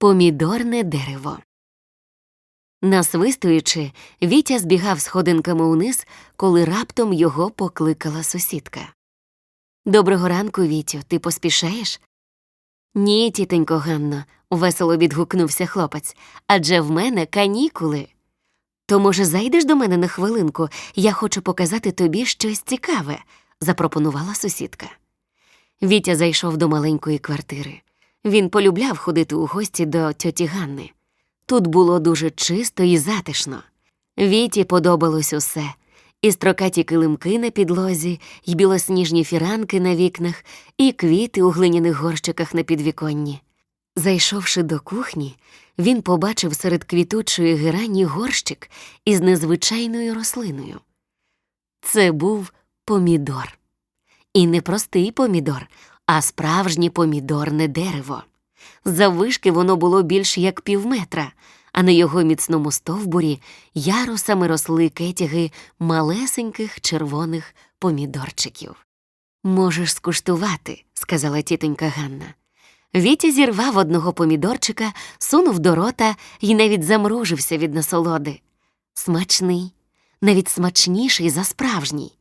Помідорне дерево. Насвистуючи, Вітя збігав сходинками униз, коли раптом його покликала сусідка. Доброго ранку, Вітю, ти поспішаєш? Ні, тітонько Ганно, весело відгукнувся хлопець, адже в мене канікули. То, може, зайдеш до мене на хвилинку, я хочу показати тобі щось цікаве, запропонувала сусідка. Вітя зайшов до маленької квартири. Він полюбляв ходити у гості до тьоті Ганни. Тут було дуже чисто і затишно. Віті подобалось усе і строкаті килимки на підлозі, і білосніжні фіранки на вікнах, і квіти у глиняних горщиках на підвіконні. Зайшовши до кухні, він побачив серед квітучої герані горщик із незвичайною рослиною. Це був помідор. І не простий помідор, а справжнє помідорне дерево. Заввишки воно було більш як півметра, а на його міцному стовбурі ярусами росли кетяги малесеньких червоних помідорчиків. Можеш скуштувати, сказала тітонька Ганна. Вітя зірвав одного помідорчика, сунув до рота і навіть замружився від насолоди. Смачний, навіть смачніший за справжній.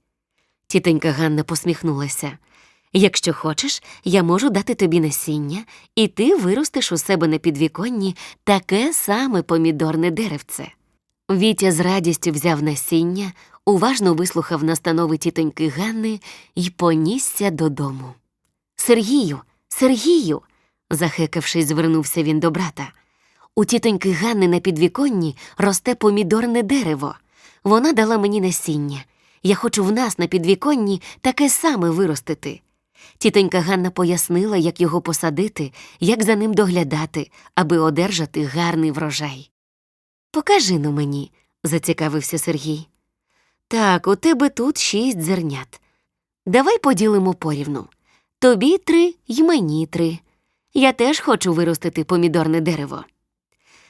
Тітонька Ганна посміхнулася. Якщо хочеш, я можу дати тобі насіння, і ти виростеш у себе на підвіконні таке саме помідорне деревце. Вітя з радістю взяв насіння, уважно вислухав настанови тітоньки Ганни і понісся додому. Сергію, Сергію. захекавшись, звернувся він до брата. У тітоньки Ганни на підвіконні росте помідорне дерево. Вона дала мені насіння. Я хочу в нас на підвіконні таке саме виростити. Тітонька Ганна пояснила, як його посадити, як за ним доглядати, аби одержати гарний врожай. Покажи ну мені, зацікавився Сергій. Так, у тебе тут шість зернят. Давай поділимо порівну. Тобі три й мені три. Я теж хочу виростити помідорне дерево.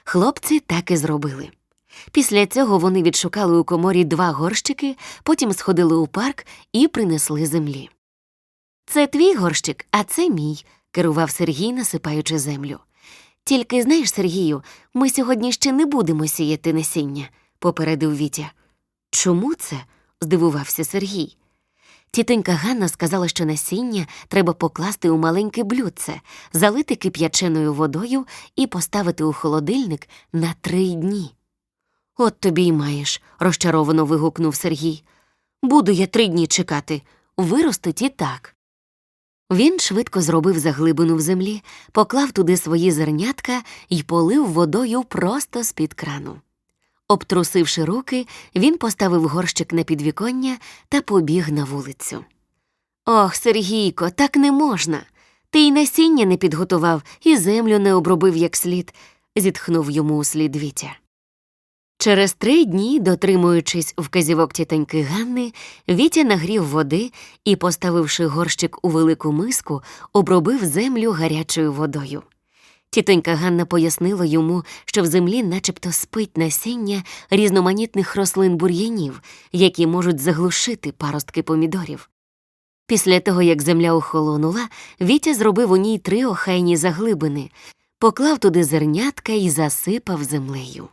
Хлопці так і зробили. Після цього вони відшукали у коморі два горщики, потім сходили у парк і принесли землі. Це твій горщик, а це мій, керував Сергій, насипаючи землю. Тільки знаєш, Сергію, ми сьогодні ще не будемо сіяти насіння, попередив Вітя. Чому це? здивувався Сергій. Тітонька Ганна сказала, що насіння треба покласти у маленьке блюдце, залити кип'яченою водою і поставити у холодильник на три дні. От тобі й маєш, розчаровано вигукнув Сергій. Буду я три дні чекати, виростить і так. Він швидко зробив заглибину в землі, поклав туди свої зернятка і полив водою просто з під крану. Обтрусивши руки, він поставив горщик на підвіконня та побіг на вулицю. Ох, Сергійко, так не можна. Ти й насіння не підготував, і землю не обробив як слід, зітхнув йому у Вітя. Через три дні, дотримуючись вказівок тітоньки Ганни, Вітя нагрів води і, поставивши горщик у велику миску, обробив землю гарячою водою. Тітонька Ганна пояснила йому, що в землі начебто спить насіння різноманітних рослин бур'янів, які можуть заглушити паростки помідорів. Після того, як земля охолонула, Вітя зробив у ній три охайні заглибини, поклав туди зернятка і засипав землею.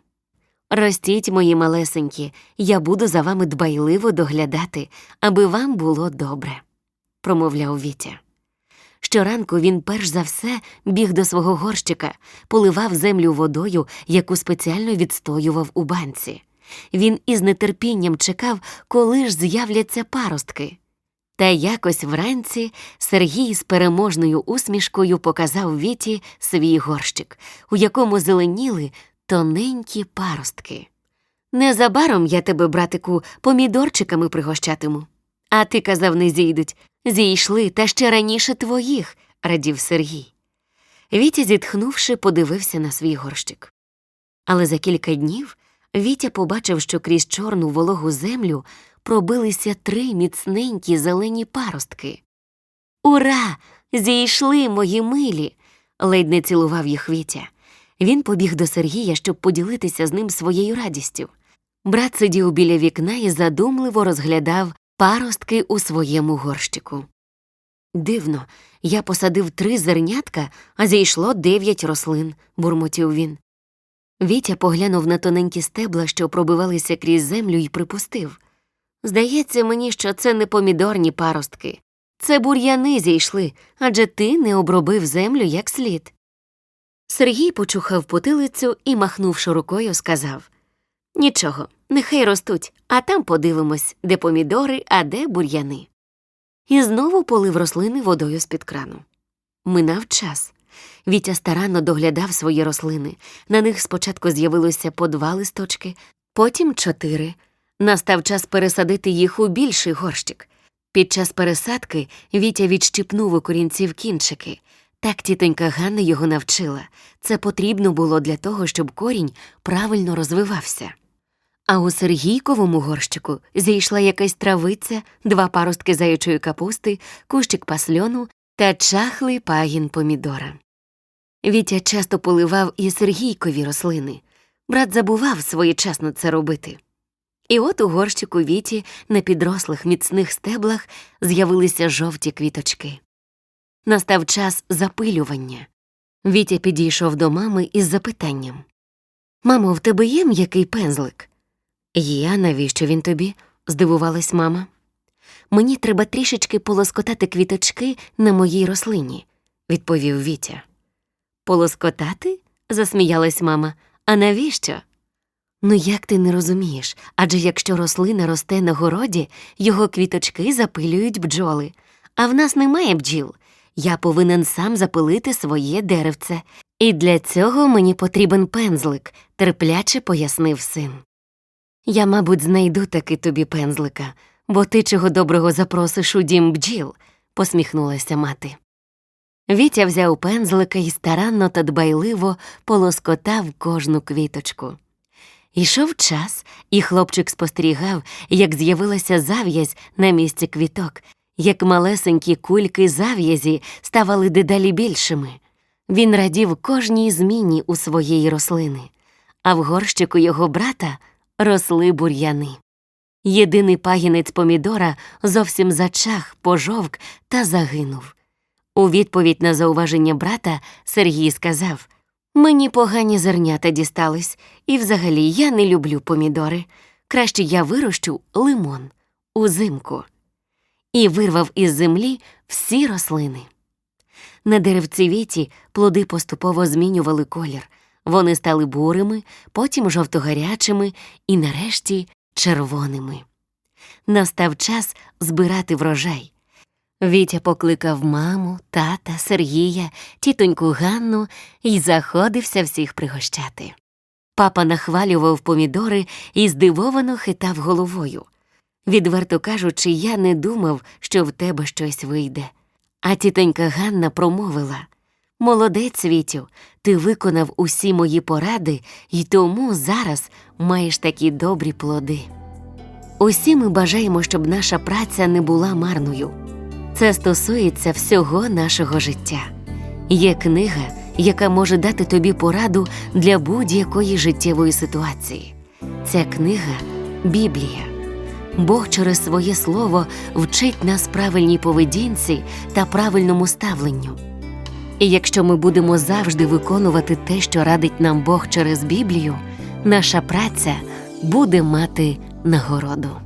Ростіть, мої малесенькі, я буду за вами дбайливо доглядати, аби вам було добре, промовляв Вітя. Щоранку він перш за все біг до свого горщика, поливав землю водою, яку спеціально відстоював у банці. Він із нетерпінням чекав, коли ж з'являться паростки. Та якось вранці Сергій з переможною усмішкою показав Віті свій горщик, у якому зеленіли тоненькі паростки. Незабаром я тебе, братику, помідорчиками пригощатиму. А ти казав, не зійдуть. Зійшли та ще раніше твоїх, радів Сергій. Вітя, зітхнувши, подивився на свій горщик. Але за кілька днів Вітя побачив, що крізь чорну вологу землю пробилися три міцненькі зелені паростки. Ура! Зійшли мої милі. ледь не цілував їх Вітя. Він побіг до Сергія, щоб поділитися з ним своєю радістю. Брат сидів біля вікна і задумливо розглядав паростки у своєму горщику. Дивно, я посадив три зернятка, а зійшло дев'ять рослин, бурмотів він. Вітя поглянув на тоненькі стебла, що пробивалися крізь землю, і припустив. Здається мені, що це не помідорні паростки. Це бур'яни зійшли, адже ти не обробив землю як слід. Сергій почухав потилицю і, махнувши рукою, сказав Нічого, нехай ростуть, а там подивимось, де помідори, а де бур'яни. І знову полив рослини водою з-під крану. Минав час. Вітя старанно доглядав свої рослини. На них спочатку з'явилося по два листочки, потім чотири. Настав час пересадити їх у більший горщик. Під час пересадки Вітя відщипнув у корінців кінчики. Так тітонька Ганна його навчила. Це потрібно було для того, щоб корінь правильно розвивався. А у Сергійковому горщику зійшла якась травиця, два паростки заячої капусти, кущик пасльону та чахлий пагін помідора. Вітя часто поливав і Сергійкові рослини. Брат забував своєчасно це робити. І от у горщику Віті на підрослих міцних стеблах з'явилися жовті квіточки. Настав час запилювання. Вітя підійшов до мами із запитанням Мамо, в тебе є м'який пензлик? Є, навіщо він тобі? здивувалась мама. Мені треба трішечки полоскотати квіточки на моїй рослині, відповів Вітя. Полоскотати? засміялась мама. А навіщо? Ну як ти не розумієш? Адже якщо рослина росте на городі, його квіточки запилюють бджоли, а в нас немає бджіл. Я повинен сам запилити своє деревце, і для цього мені потрібен пензлик, терпляче пояснив син. Я, мабуть, знайду таки тобі пензлика, бо ти чого доброго запросиш у дім бджіл, посміхнулася мати. Вітя взяв пензлика і старанно та дбайливо полоскотав кожну квіточку. Ішов час, і хлопчик спостерігав, як з'явилася зав'язь на місці квіток, як малесенькі кульки зав'язі ставали дедалі більшими. Він радів кожній зміні у своєї рослини, а в горщику його брата росли бур'яни. Єдиний пагінець помідора зовсім зачах, пожовк та загинув. У відповідь на зауваження брата Сергій сказав Мені погані зернята дістались, і взагалі я не люблю помідори. Краще я вирощу лимон узимку. І вирвав із землі всі рослини. На деревці віті плоди поступово змінювали колір. Вони стали бурими, потім жовтогарячими і нарешті червоними. Настав час збирати врожай. Вітя покликав маму, тата, Сергія, тітоньку Ганну і заходився всіх пригощати. Папа нахвалював помідори і здивовано хитав головою. Відверто кажучи, я не думав, що в тебе щось вийде. А тітонька Ганна промовила Молодець, Вітю, ти виконав усі мої поради і тому зараз маєш такі добрі плоди. Усі ми бажаємо, щоб наша праця не була марною. Це стосується всього нашого життя. Є книга, яка може дати тобі пораду для будь-якої життєвої ситуації. Ця книга Біблія. Бог через своє слово вчить нас правильній поведінці та правильному ставленню. І якщо ми будемо завжди виконувати те, що радить нам Бог через Біблію, наша праця буде мати нагороду.